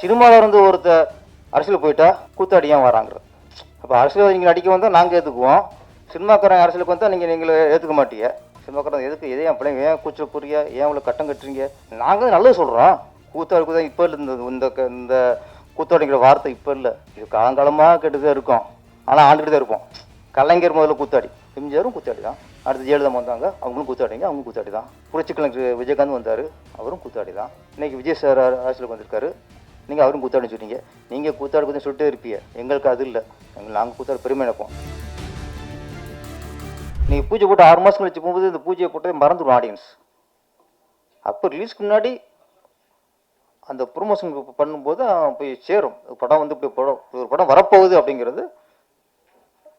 சினிமாவில் இருந்து ஒருத்தர் அரசியல் போயிட்டா கூத்தாடி ஏன் வராங்கிறது. அப்போ அரசியல் நீங்கள் நடிக்க வந்தால் நாங்கள் ஏற்றுக்குவோம் சினிமாக்காரன் அரசியலுக்கு வந்தால் நீங்கள் நீங்களே ஏற்றுக்க மாட்டீங்க. சினிமாக்காரன் எதுக்கு எதை என் பிள்ளைங்க ஏன் கூச்சல் புரிய ஏன் இவ்வளோ கட்டம் கட்டுறீங்க? நாங்கள் நல்லது சொல்கிறோம் கூத்தாடி கூத்தா இப்போ இல்லை இந்த இந்த க- இந்த கூத்தாடிங்கிற வார்த்தை இப்போ இல்லை. இது காலங்காலமாக கெட்டுதான் இருக்கும். ஆனால் ஆண்டுகிட்டு தான் இருப்போம். கலைஞர் முதல்ல கூத்தாடி. எம்ஜிஆரும் கூத்தாடி தான். அடுத்து ஜெயலலிதா வந்தாங்க. அவங்களும் கூத்தாடிங்க அவங்களும் கூத்தாடி தான். புரட்சி கலைஞர் விஜயகாந்த் வந்தார். அவரும் கூத்தாடி தான். இன்னைக்கு விஜய் சார் அரசியலுக்கு வந்திருக்காரு. நீங்கள் அவரும் கூத்தாடின்னு சொன்னீங்க நீங்கள் கூத்தாடு கொஞ்சம் சொல்லிட்டே இருப்பீங்க. எங்களுக்கு அது இல்லை. எங்கள் நாங்கள் கூத்தாடு பெருமை நினைப்போம் நீங்கள் பூஜை போட்டு ஆறு மாதம் கழிச்சு போகும்போது இந்த பூஜையை போட்டு மறந்துடும் ஆடியன்ஸ் அப்போ ரிலீஸ்க்கு முன்னாடி அந்த ப்ரொமோஷன் பண்ணும்போது போய் சேரும். படம் வந்து இப்படி படம் ஒரு படம் வரப்போகுது அப்படிங்கிறது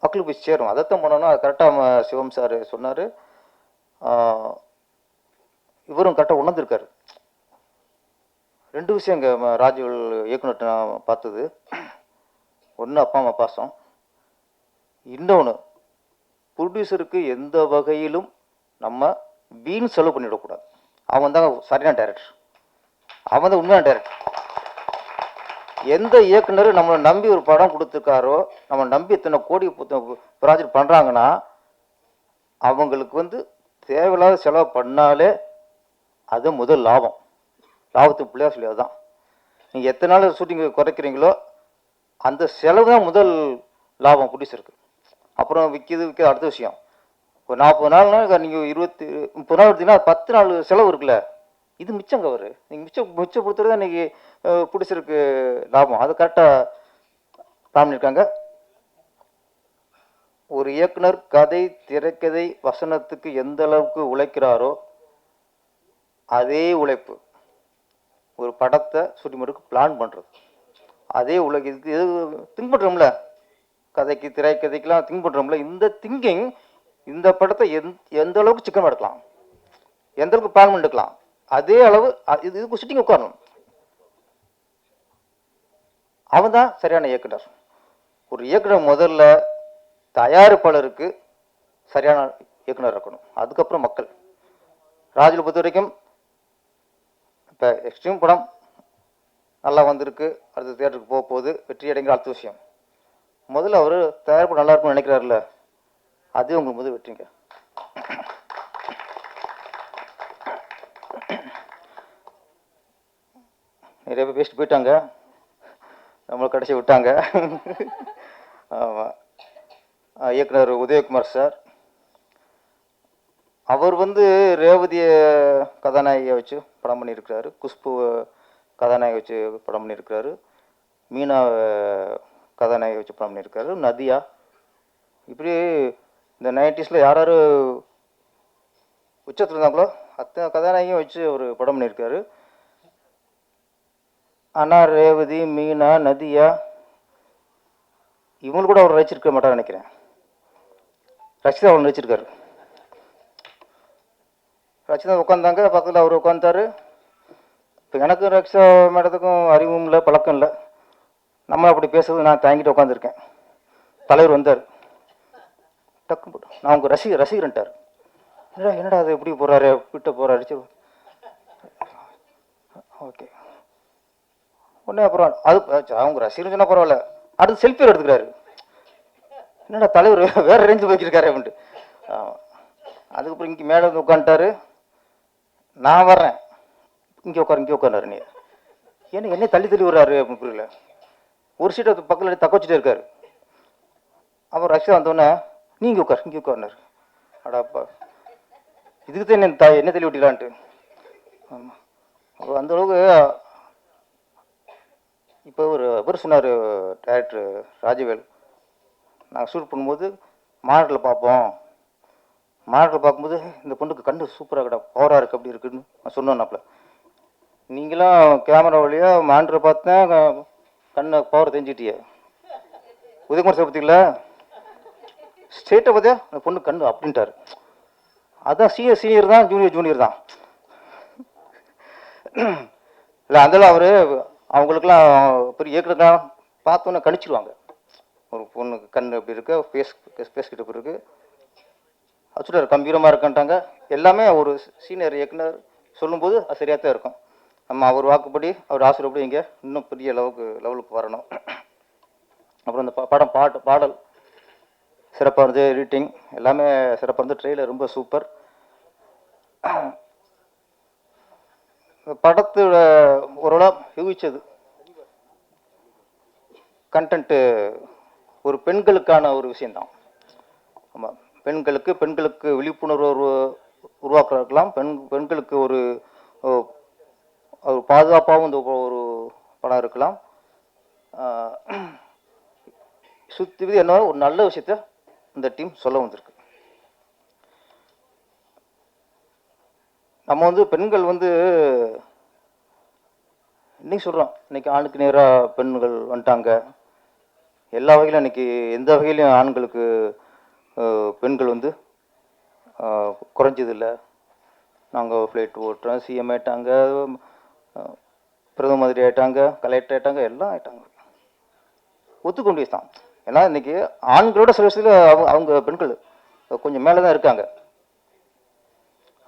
மக்களுக்கு போய் சேரும். அதைத்தான் பண்ணணும் அது கரெக்டாக சிவம் சார் சொன்னார். இவரும் கரெக்டாக உணர்ந்திருக்காரு. ரெண்டு விஷயம் இங்கே ராஜுவல் இயக்குனர்கிட்ட நான் பார்த்தது. ஒன்று அப்பா அம்மா பாசம். இன்னொன்று ப்ரொடியூசருக்கு எந்த வகையிலும் நம்ம வீண் செலவு பண்ணிவிடக்கூடாது அவன் தான் சரியான டைரக்டர் அவன் தான் உண்மையான டைரக்டர் எந்த இயக்குனர் நம்மளை நம்பி ஒரு படம் கொடுத்துருக்காரோ நம்ம நம்பி இத்தனை கோடி ப்ராஜெக்ட் பண்ணுறாங்கன்னா அவங்களுக்கு வந்து தேவையில்லாத செலவு பண்ணாலே அது முதல் லாபம். லாபத்துக்கு பிள்ளையா சொல்லி அதுதான் நீங்கள் எத்தனை நாள் ஷூட்டிங் குறைக்கிறீங்களோ அந்த செலவு தான் முதல் லாபம் ப்ரொடியூசருக்கு அப்புறம் விற்கிது விற்கிது அடுத்த விஷயம். ஒரு நாற்பது நாள்னா நீங்கள் இருபத்தி முப்பது நாள் எடுத்தீங்கன்னா பத்து நாள் செலவு இருக்குல்ல. இது மிச்சம் அவர் நீங்கள் மிச்சம் மிச்சம் மிச்சப்படுத்துறது தான் இன்றைக்கி பிடிச்சிருக்கு லாபம். அது கரெக்டாக பிளான் பண்ணியிருக்காங்க ஒரு இயக்குனர் கதை திரைக்கதை வசனத்துக்கு எந்த அளவுக்கு உழைக்கிறாரோ அதே உழைப்பு. ஒரு படத்தை சுற்றி மட்டும் பிளான் பண்ணுறது அதே உலக இதுக்கு எது திங்க் பண்ணுறோம்ல கதைக்கு திரைக்கதைக்கெலாம் திங்க் பண்ணுறோம்ல இந்த திங்கிங் இந்த படத்தை எந் எந்த அளவுக்கு சிக்கன் எடுக்கலாம் எந்த அளவுக்கு பிளான் பண்ணிக்கலாம் அதே அளவு இது இதுக்கு சுட்டிங் உட்காரணும். அவன் தான் சரியான இயக்குனர். ஒரு இயக்குனர் முதல்ல தயாரிப்பாளருக்கு சரியான இயக்குனர் இருக்கணும் அதுக்கப்புறம் மக்கள். ராஜில் பொறுத்த வரைக்கும் இப்போ எக்ஸ்ட்ரீம் படம் நல்லா வந்திருக்கு. அடுத்த தேட்டருக்கு போக போகுது. வெற்றி அடைங்கிற அடுத்த விஷயம். முதல்ல அவர் தயாரிப்பு நல்லா இருக்கும்னு நினைக்கிறாருல்ல. அதே உங்களுக்கு முதல் வெற்றிங்க. நிறைய பேர் பேசிட்டு போயிட்டாங்க. நம்மளை கடைசி விட்டாங்க. ஆமாம் இயக்குனர் உதயகுமார் சார். அவர் வந்து ரேவதியை கதாநாயகியை வச்சு படம் பண்ணியிருக்கிறாரு. குஷ்பு கதாநாயகி வச்சு படம் பண்ணியிருக்கிறாரு. மீனா கதாநாயகி வச்சு படம் பண்ணியிருக்காரு நதியா. இப்படி இந்த நைன்டிஸில் யார் யார் உச்சத்தில் இருந்தாங்களோ அத்தனை கதாநாயகியும் வச்சு ஒரு படம் பண்ணியிருக்காரு. அண்ணா ரேவதி மீனா நதியா. இவங்க கூட அவர் ரசிச்சிருக்க மாட்டார் நினைக்கிறேன். ரசிதா அவர் நடிச்சிருக்காரு. ரச்சிதா உட்காந்தாங்க பக்கத்தில் அவர் உட்காந்தாரு இப்போ எனக்கும் ரக்ஷா மேடத்துக்கும் அறிவும் இல்லை பழக்கம் இல்லை. நம்ம அப்படி பேசுறது நான் தாங்கிட்டு உட்காந்துருக்கேன் தலைவர் வந்தார். டக்கு போட்டு நான் உங்கள் ரசிக ரசிகரன்ட்டார். என்னடா என்னடா அது எப்படி போகிறாரு விட்டு போகிறாரு சரி. ஓகே. உடனே அப்புறம் அது அவங்க ரசிகர்னு சொன்னால் பரவாயில்ல. அடுத்து செல்ஃபி எடுத்துக்கிறாரு. என்னடா தலைவர் வேறு ரேஞ்சு போய்க்கிருக்காரு அப்படின்ட்டு. அதுக்கப்புறம் இங்கே மேலே வந்து உட்காந்துட்டாரு நான் வர்றேன். இங்கே உட்காரு இங்கே உட்காந்தாரு நீ. ஏன்னா என்ன தள்ளி தள்ளி விடுறாரு அப்படின்னு புரியல. ஒரு சீட்டை பக்கத்தில் தக்க வச்சுட்டே இருக்காரு. அப்புறம் ரஷ்யா வந்தோடனே நீ இங்கே உட்கார் இங்கே உட்காருனாரு. அடாப்பா இதுக்கு தான் என்ன த- என்ன தள்ளி விட்டீங்களான்ட்டு. ஆமாம் அப்போ அந்த அளவுக்கு இப்போ ஒரு இவர் சொன்னார் டேரக்டர் ராஜவேல். நாங்கள் ஷூட் பண்ணும்போது மாடலில் பார்ப்போம். மாடலில் பார்க்கும்போது இந்த பொண்ணுக்கு கண்டு சூப்பராக கடை பவராக இருக்குது அப்படி இருக்குன்னு நான் சொன்னேன்னாப்புல நீங்களாம் கேமரா வழியாக மாண்டரை பார்த்தேன் கண்ணை பவர் தெரிஞ்சிட்டியே உதயகுமார் சார் பார்த்தீங்களா ஸ்டேட்டை பார்த்தியா அந்த பொண்ணு கண்ணு அப்படின்ட்டாரு. அதான் சீனியர் சீனியர் தான் ஜூனியர் ஜூனியர் தான். இல்லை அதெல்லாம் அவர் அவங்களுக்குலாம் பெரிய இயக்குறதுலாம் பார்த்தோன்னே கணிச்சிருவாங்க. ஒரு பொண்ணுக்கு கண் எப்படி இருக்கு ஃபேஸ் ஃபேஸ் கிட்ட இருக்குது இருக்கு அச்சுடர் கம்பீரமாக இருக்குன்ட்டாங்க. எல்லாமே ஒரு சீனியர் இயக்குனர் சொல்லும்போது அது சரியாக தான் இருக்கும். நம்ம அவர் வாக்குப்படி அவர் ஆசிரியப்படி இங்கே இன்னும் பெரிய லெவலுக்கு லெவலுக்கு வரணும். அப்புறம் இந்த ப- படம் பாட்டு பாடல் சிறப்பாக இருந்தது எடிட்டிங் எல்லாமே சிறப்பாக இருந்து ட்ரெயிலர் ரொம்ப சூப்பர் படத்தோட ஓரளவு யூகிச்சது. கண்டென்ட்டு ஒரு பெண்களுக்கான ஒரு விஷயந்தான் ஆமாம் பெண்களுக்கு பெண்களுக்கு விழிப்புணர்வு உருவாக்கலாம் பெண் பெண்களுக்கு ஒரு ஒரு பாதுகாப்பாகவும் இந்த ஒரு படம் இருக்கலாம். சுற்றி விதி என்ன ஒரு நல்ல விஷயத்த இந்த டீம் சொல்ல வந்திருக்கு. நம்ம வந்து பெண்கள் வந்து இன்னைக்கு சொல்கிறோம் இன்னைக்கு ஆணுக்கு நேராக பெண்கள் வந்துட்டாங்க. எல்லா வகையிலும் இன்னைக்கு எந்த வகையிலும் ஆண்களுக்கு பெண்கள் வந்து அஹ், குறைஞ்சதில்லை. நாங்கள் ஃப்ளைட் ஓட்டுறோம் சிஎம் ஆயிட்டாங்க பிரதம மந்திரி ஆயிட்டாங்க கலெக்டர் ஆயிட்டாங்க எல்லாம் ஆயிட்டாங்க. ஒத்துக்க தான். ஏன்னா இன்னைக்கு ஆண்களோட சில விஷயத்தில் அவங்க அவங்க பெண்கள் கொஞ்சம் மேலே தான் இருக்காங்க.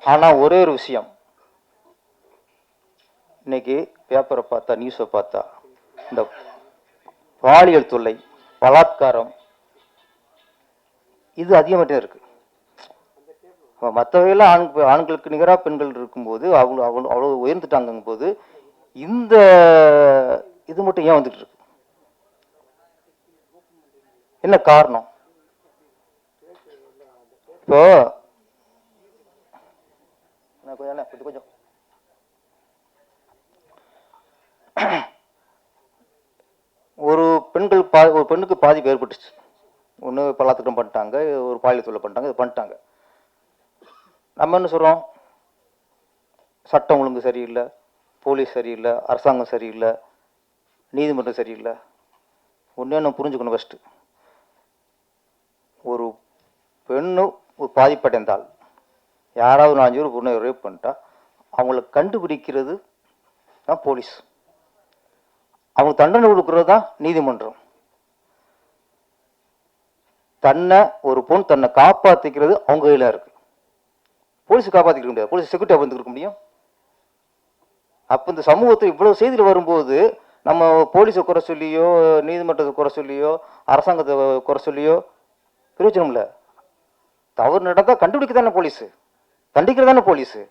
ஆனால் ஒரே ஒரு விஷயம். இன்னைக்கு பேப்பரை பார்த்தா நியூஸை பார்த்தா இந்த பாலியல் தொல்லை பலாத்காரம் இது அதிகமாகிட்டே இருக்குது மற்ற ஆண் ஆண்களுக்கு நிகராக பெண்கள் இருக்கும்போது அவங்க அவ்வளோ அவ்வளோ உயர்ந்துட்டாங்கும் போது இந்த இது மட்டும் ஏன் வந்துட்டு இருக்கு? என்ன காரணம்? இப்போ கொஞ்சம் கொஞ்சம். ஒரு பெண்கள் பா ஒரு பெண்ணுக்கு பாதிப்பு ஏற்பட்டுச்சு. ஒன்று பலாத்துக்கம் பண்ணிட்டாங்க ஒரு பாலியல் தொழில் பண்ணிட்டாங்க இது பண்ணிட்டாங்க. நம்ம என்ன சொல்கிறோம் சட்டம் ஒழுங்கு சரியில்லை போலீஸ் சரியில்லை அரசாங்கம் சரியில்லை நீதிமன்றம் சரியில்லை. ஒன்றே நம்ம புரிஞ்சுக்கணும் ஃபஸ்ட்டு ஒரு பெண்ணு ஒரு பாதிப்படைந்தால் யாராவது நாலஞ்சு பேர் பொண்ணை ரேப் பண்ணிட்டா அவங்கள கண்டுபிடிக்கிறது தான் போலீஸ். அவங்க தண்டனை கொடுக்கறது தான் நீதிமன்றம். தன்னை ஒரு பொண்ணு தன்னை காப்பாற்றிக்கிறது அவங்க கையில் இருக்கு. போலீஸ் காப்பாற்றிக்க முடியாது. போலீஸ் செக்யூரிட்டி வந்து இருக்க முடியும். அப்போ இந்த சமூகத்தில் இவ்வளவு செய்திகள் வரும்போது நம்ம போலீஸை குறை சொல்லியோ நீதிமன்றத்தை குறை சொல்லியோ அரசாங்கத்தை குறை சொல்லியோ பிரயோஜனம் இல்லை. தவறு நடந்தால் கண்டுபிடிக்க தானே போலீஸ்? தண்டிக்கிறது தானே போலீஸு?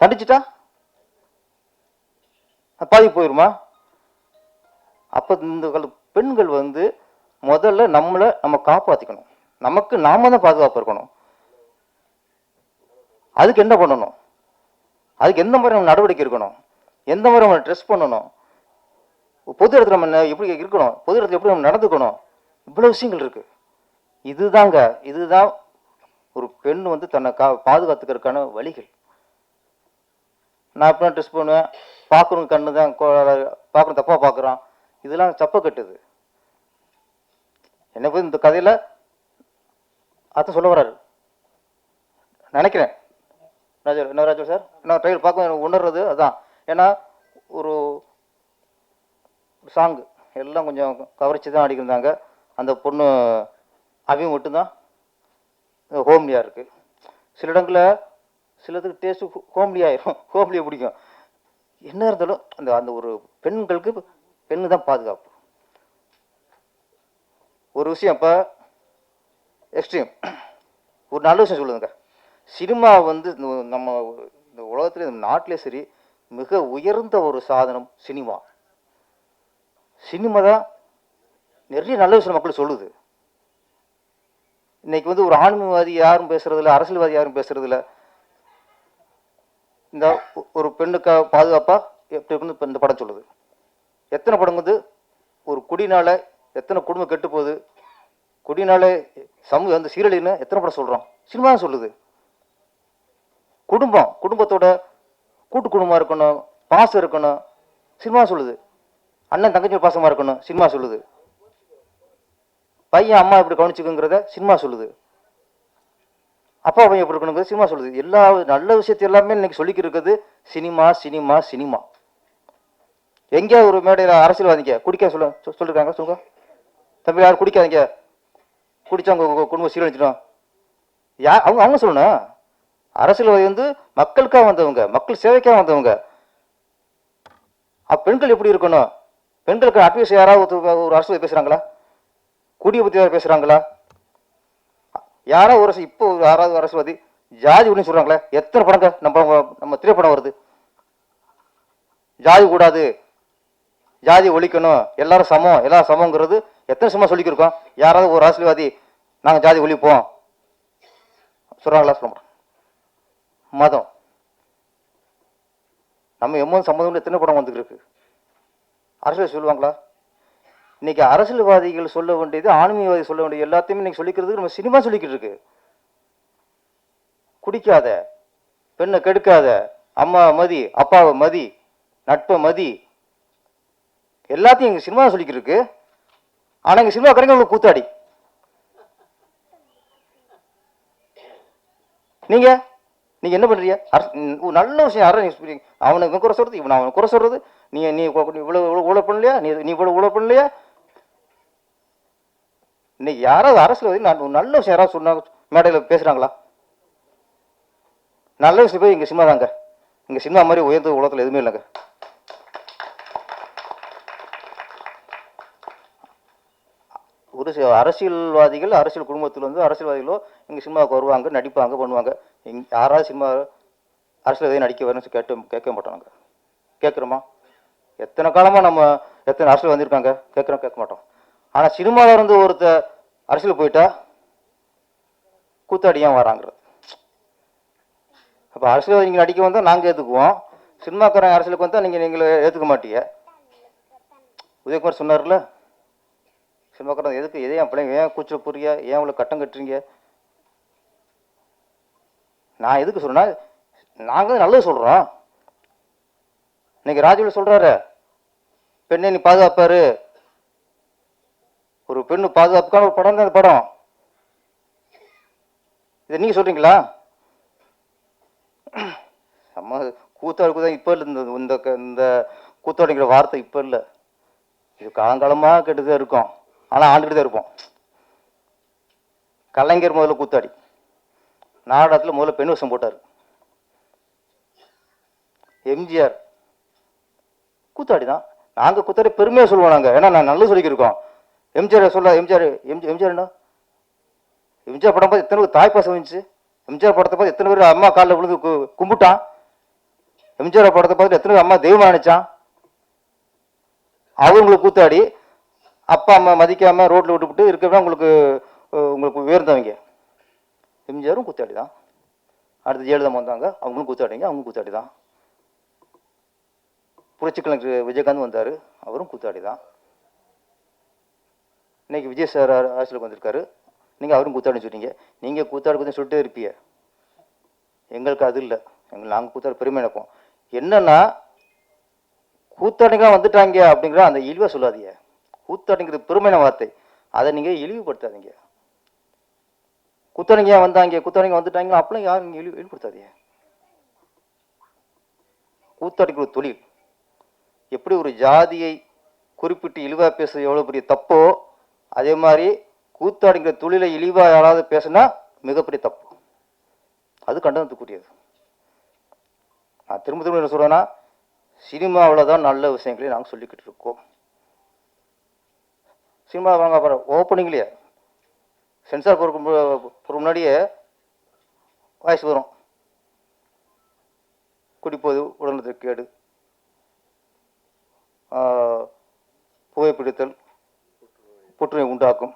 தண்டிச்சிட்டா? பாதி போயிருமா? அப்போ இந்த கால பெண்கள் வந்து முதல்ல நம்மளை நம்ம காப்பாற்றிக்கணும் நமக்கு நாம தான் பாதுகாப்பு இருக்கணும். அதுக்கு என்ன பண்ணணும்? அதுக்கு எந்த மாதிரி நம்ம நடவடிக்கை இருக்கணும் எந்த மாதிரி நம்ம ட்ரெஸ் பண்ணணும்? பொது இடத்துல நம்ம எப்படி இருக்கணும்? பொது இடத்துல எப்படி நம்ம நடந்துக்கணும்? இவ்வளோ விஷயங்கள் இருக்குது இதுதாங்க இதுதான் ஒரு பெண் வந்து தன்னை கா பாதுகாத்துக்கிறதுக்கான வழிகள். நான் எப்படி ட்ரெஸ் பண்ணுவேன். பார்க்குறவங்க கண்ணு தான் பார்க்குறோம் தப்பாக பார்க்குறான். இதெல்லாம் சப்பை கட்டுது. என்ன போய் இந்த கதையில் அத்தை சொல்ல வராரு நினைக்கிறேன். ராஜா என்ன ராஜா சார்? நான் ட்ரையல் பார்க்க எனக்கு உணர்றது அதான். ஏன்னா ஒரு சாங்கு எல்லாம் கொஞ்சம் கவரிச்சு தான் அடிக்கிறாங்க அந்த பொண்ணு அவையும் மட்டும்தான் ஹோம்லியாக இருக்குது சில இடங்களில் சிலதுக்கு டேஸ்ட்டு ஹோம்லி ஆயிரும் ஹோம்லியை பிடிக்கும். என்ன இருந்தாலும் அந்த அந்த ஒரு பெண்களுக்கு பெண்ணு தான் பாதுகாப்பு. ஒரு விஷயம் இப்போ எக்ஸ்ட்ரீம் ஒரு நல்ல விஷயம் சொல்லுதுங்க சினிமா வந்து இந்த நம்ம இந்த உலகத்துலேயும் இந்த நாட்டிலே சரி மிக உயர்ந்த ஒரு சாதனம் சினிமா. சினிமா தான் நிறைய நல்ல விஷயம் மக்கள் சொல்லுது. இன்னைக்கு வந்து ஒரு ஆன்மீகவாதி யாரும் பேசுறதில்ல அரசியல்வாதி யாரும் பேசுறதில்ல. இந்த ஒரு பெண்ணுக்கு பாதுகாப்பாக எப்படி இருக்குன்னு இப்போ இந்த படம் சொல்லுது. எத்தனை படம் வந்து ஒரு குடினால எத்தனை குடும்பம் கெட்டு போகுது குடினால சமூக அந்த சீரழின்னு எத்தனை படம் சொல்கிறோம் சினிமா தான் சொல்லுது. குடும்பம் குடும்பத்தோட கூட்டு குடும்பமாக இருக்கணும் பாசம் இருக்கணும் சினிமா சொல்லுது. அண்ணன் தங்கச்சி பாசமாக இருக்கணும் சினிமா சொல்லுது. பையன் அம்மா எப்படி கவனிச்சுக்குங்கிறத சினிமா சொல்லுது. அப்பா பையன் எப்படி இருக்கணுங்கிறது சினிமா சொல்லுது. எல்லா நல்ல விஷயத்த எல்லாமே இன்னைக்கு சொல்லிக்கி இருக்குது சினிமா சினிமா சினிமா. எங்கேயாவது ஒரு மேடையில் அரசியல்வாதிங்க குடிக்க சொல்ல சொ- சொல்லிருக்காங்க சொல்லுங்க. தம்பி யாரும் குடிக்காதீங்க. குடிச்சா அவங்க குடும்பம் சீரழிச்சிடும் யா அவங்க அவங்க சொல்லணும். அரசியல்வாதி வந்து மக்களுக்காக வந்தவங்க மக்கள் சேவைக்காக வந்தவங்க. பெண்கள் எப்படி இருக்கணும்? பெண்களுக்கு அட்வைஸ் யாராவது ஒரு- அரசு அரசியல் பேசுறாங்களா? குடியை பத்தி யாராவது பேசுறாங்களா? யாரோ ஒரு அரசு இப்போ ஒரு யாராவது அரசியல்வாதி ஜாதி அப்படின்னு சொல்றாங்களே எத்தனை படங்க நம்ம நம்ம திரைப்படம் வருது? ஜாதி கூடாது. ஜாதி ஒழிக்கணும். எல்லாரும் சமம். எல்லாரும் சமங்கிறது எத்தனை சும்மா சொல்லிக்கிருக்கோம்? யாராவது ஒரு அரசியல்வாதி நாங்கள் ஜாதி ஒழிப்போம் சொல்கிறாங்களா சொல்ல மாட்டோம். மதம். நம்ம எம்மோது சம்மந்தம் எத்தனை படம் வந்துருக்கு அரசியல் சொல்லுவாங்களா? இன்னைக்கு அரசியல்வாதிகள் சொல்ல வேண்டியது ஆன்மீகவாதி சொல்ல வேண்டியது எல்லாத்தையுமே இன்னைக்கு சொல்லிக்கிறதுக்கு நம்ம சினிமா சொல்லிக்கிட்டு இருக்கு. குடிக்காத பெண்ணை கெடுக்காத அம்மா மதி அப்பாவை மதி நட்பை மதி எல்லாத்தையும் எங்கள் சினிமா சொல்லிக்கிட்டு இருக்கு. ஆனா இங்க சினிமா கடைங்க உங்களுக்கு கூத்தாடி. நீங்க? நீங்க என்ன பண்றீங்க? அரசு- நல்ல விஷயம் யாரும் நீங்க சொல்றீங்க. அவனை இவன் குறை சொல்றது இவன் அவன் குறை சொல்றது. நீ நீ இவ்வளவு இவ்வளவு இவ்வளவு பண்ணலையா? நீ நீ இவ்வளவு இவ்வளவு பண்ணலையா? இன்னைக்கு யாராவது அரசியல் நான் நல்ல விஷயம் யாராவது சொன்னாங்க மேடையில் பேசுறாங்களா? நல்ல விஷயம் போய் இங்க சினிமா தாங்க. இங்க சினிமா மாதிரி உயர்ந்த உலகத்துல எதுவுமே இல்லைங்க. ஒரு சில அரசியல்வாதிகள் அரசியல் குடும்பத்தில் வந்து அரசியல்வாதிகளோ இங்கே சினிமாவுக்கு வருவாங்க நடிப்பாங்க பண்ணுவாங்க. இங் யாராவது சினிமா அரசியல்வாதி நடிக்க வரணும்னு கேட்டு கேட்க மாட்டோம் கேட்குறோமா? எத்தனை காலமாக நம்ம எத்தனை அரசியல் வந்திருக்காங்க? கேட்குறோம் கேட்க மாட்டோம். ஆனால் சினிமாவில் இருந்து ஒருத்த அரசியல் போயிட்டா கூத்தாடியாக வராங்கிறது? அப்போ அரசியல்வாதி நீங்கள் நடிக்க வந்தால் நாங்கள் ஏற்றுக்குவோம் சினிமாக்காரன் அரசியலுக்கு வந்தால் நீங்கள் நீங்களே ஏற்றுக்க மாட்டீங்க. உதயகுமார் சொன்னார்ல? சினிமாக்காரன் எதுக்கு? எதே என் பிள்ளைங்க? ஏன் கூச்சல் புரிய ஏன் இவ்வளோ கட்டம் கட்டுறீங்க? நான் எதுக்கு சொல்றேன்னா நாங்கள் நல்லது சொல்கிறோம் இன்னைக்கு ராஜுவில் சொல்கிறாரு பெண்ணை நீ பாதுகாப்பாரு. ஒரு பெண்ணு பாதுகாப்புக்கான ஒரு படம் தான் அந்த படம். இதை நீங்கள் சொல்கிறீங்களா நம்ம கூத்தாடு தான் இப்போ இல்லை இந்த இந்த க- இந்த கூத்தாடிங்கிற வார்த்தை இப்போ இல்லை. இது காலங்காலமாக கெட்டுதான் இருக்கும். ஆனால் ஆண்டுகிட்டு தான் இருப்போம். கலைஞர் முதல்ல கூத்தாடி. நாடகத்தில் முதல்ல பெண் வசம் போட்டார். எம்ஜிஆர். கூத்தாடி தான் நாங்கள் கூத்தாடி பெருமையாக சொல்லுவோம் நாங்கள் ஏன்னா நான் நல்லது சொல்லிக்கிருக்கோம். எம்ஜிஆர் சொல்ல எம்ஜிஆர் எம்ஜி எம்ஜிஆர் என்ன? எம்ஜிஆர் படம் பார்த்து எத்தனை பேர் தாய்ப்பாசம் வந்துச்சு? எம்ஜிஆர் படத்தை பார்த்து எத்தனை பேர் அம்மா காலில் விழுந்து கும்பிட்டான்? எம்ஜிஆர் படத்தை பார்த்துட்டு எத்தனை பேர் அம்மா தெய்வம் நினைச்சான்? அவங்களுக்கு கூத்தாடி. அப்பா அம்மா மதிக்காமல் ரோட்டில் விட்டுவிட்டு இருக்கிறவங்க உங்களுக்கு உங்களுக்கு உயர்ந்தவங்க. எம்ஜிஆரும் குத்தாடி தான் அடுத்து ஜெயலலிதா வந்தாங்க. அவங்களும் கூத்தாடிங்க அவங்களும் கூத்தாடி தான் புரட்சி கலைஞர் விஜயகாந்த் வந்தார். அவரும் கூத்தாடி தான் இன்னைக்கு விஜய் சார் அரசியலுக்கு வந்திருக்காரு நீங்கள் அவரும் கூத்தாடின்னு சொல்றீங்க. நீங்கள் கூத்தாடு பற்றி சொல்லிட்டே இருப்பீங்க. எங்களுக்கு அது இல்லை. எங்கள் நாங்கள் கூத்தாடு பெருமை நினைப்போம் என்னன்னா கூத்தாடிங்க வந்துட்டாங்க அப்படிங்கிற அந்த இழிவாக சொல்லாதீங்க. கூத்தாடிங்கிறது பெருமையான வார்த்தை. அதை நீங்கள் இழிவுபடுத்தாதீங்க. கூத்தாடிங்க வந்தாங்க? கூத்தாடிங்க வந்துட்டாங்க அப்படிலாம் யாரும் நீங்க இழிவு இழிவுபடுத்தாதீங்க. கூத்தாடிங்கிற தொழில். எப்படி ஒரு ஜாதியை குறிப்பிட்டு இழிவா பேசுறது எவ்வளவு பெரிய தப்போ அதே மாதிரி கூத்தாடிங்கிற தொழிலை இழிவாக யாராவது பேசுனா மிகப்பெரிய தப்பு. அது கண்டனத்துக்குரியது. நான் திரும்ப திரும்ப என்ன சொல்றேன்னா சினிமாவில் தான் நல்ல விஷயங்களை நாங்கள் சொல்லிக்கிட்டு இருக்கோம். சினிமா வாங்க அப்புறம் ஓப்பனிங்லேயே சென்சார் போகிறக்கு முன்னாடியே வாய்ஸ் வரும். குடிப்போது உடல்நலத்துக்கு கேடு. புகைப்பிடித்தல் புற்றுநோய் உண்டாக்கும்.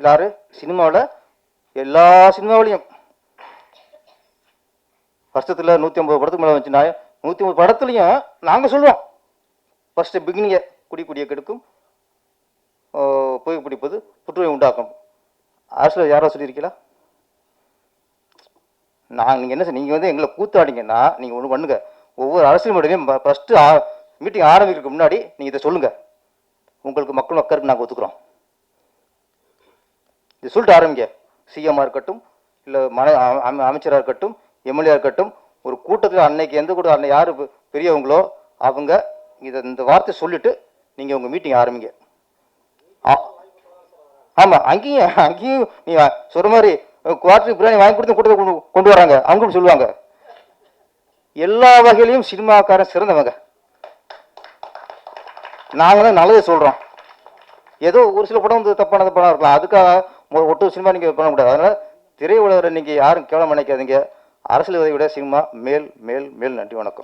எல்லாரும் சினிமாவில் எல்லா சினிமாவிலையும். வருஷத்தில் நூற்றி ஐம்பது படத்துக்கு மேலே வந்துச்சுன்னா நூற்றி ஐம்பது படத்துலையும் நாங்கள் சொல்லுவோம். ஃபஸ்ட்டு பிகினிங்கை குடி குடியை கெடுக்கும். புகை புகைப்பிடிப்பது புற்றுநோய் உண்டாக்கும் அரசில் யாரோ சொல்லியிருக்கீங்களா நான் நீங்கள் என்ன நீங்கள் வந்து எங்களை கூத்தாடிங்கன்னா நீங்கள் ஒன்று பண்ணுங்க. ஒவ்வொரு அரசியல் மேடையும் ஃபஸ்ட்டு மீட்டிங் ஆரம்பிக்கிறதுக்கு முன்னாடி நீங்கள் இதை சொல்லுங்கள் உங்களுக்கு மக்கள் மக்களுக்கு நாங்கள் ஒத்துக்குறோம். இது சொல்லிட்டு ஆரம்பிங்க. சிஎம்மாக இருக்கட்டும் இல்லை மன அமை அமைச்சராக இருக்கட்டும் எம்எல்ஏ இருக்கட்டும் ஒரு கூட்டத்தில் அன்னைக்கு எந்த கூட அன்னை யார் பெரியவங்களோ அவங்க இதை இந்த வார்த்தை சொல்லிவிட்டு நீங்கள் உங்கள் மீட்டிங் ஆரம்பிங்க. ஆ- ஆமா அங்கேயும் அங்கேயும் நீ சொல்ற மாதிரி குவார்டர் பிரியாணி வாங்கி கொடுத்து கூட்டத்தை கொண்டு கொண்டு வராங்க. அவங்களும் சொல்லுவாங்க. எல்லா வகையிலையும் சினிமாக்காரன் சிறந்தவங்க. நாங்களும் நல்லதே சொல்கிறோம் ஏதோ ஒரு சில படம் வந்து தப்பானது படம் இருக்கலாம். அதுக்காக ஒட்டு சினிமா நீங்கள் பண்ண முடியாது. அதனால் திரையுலகரை நீங்கள் யாரும் கேவலம் நினைக்காதீங்க. அரசியல் விட சினிமா மேல் மேல் மேல் நன்றி வணக்கம்.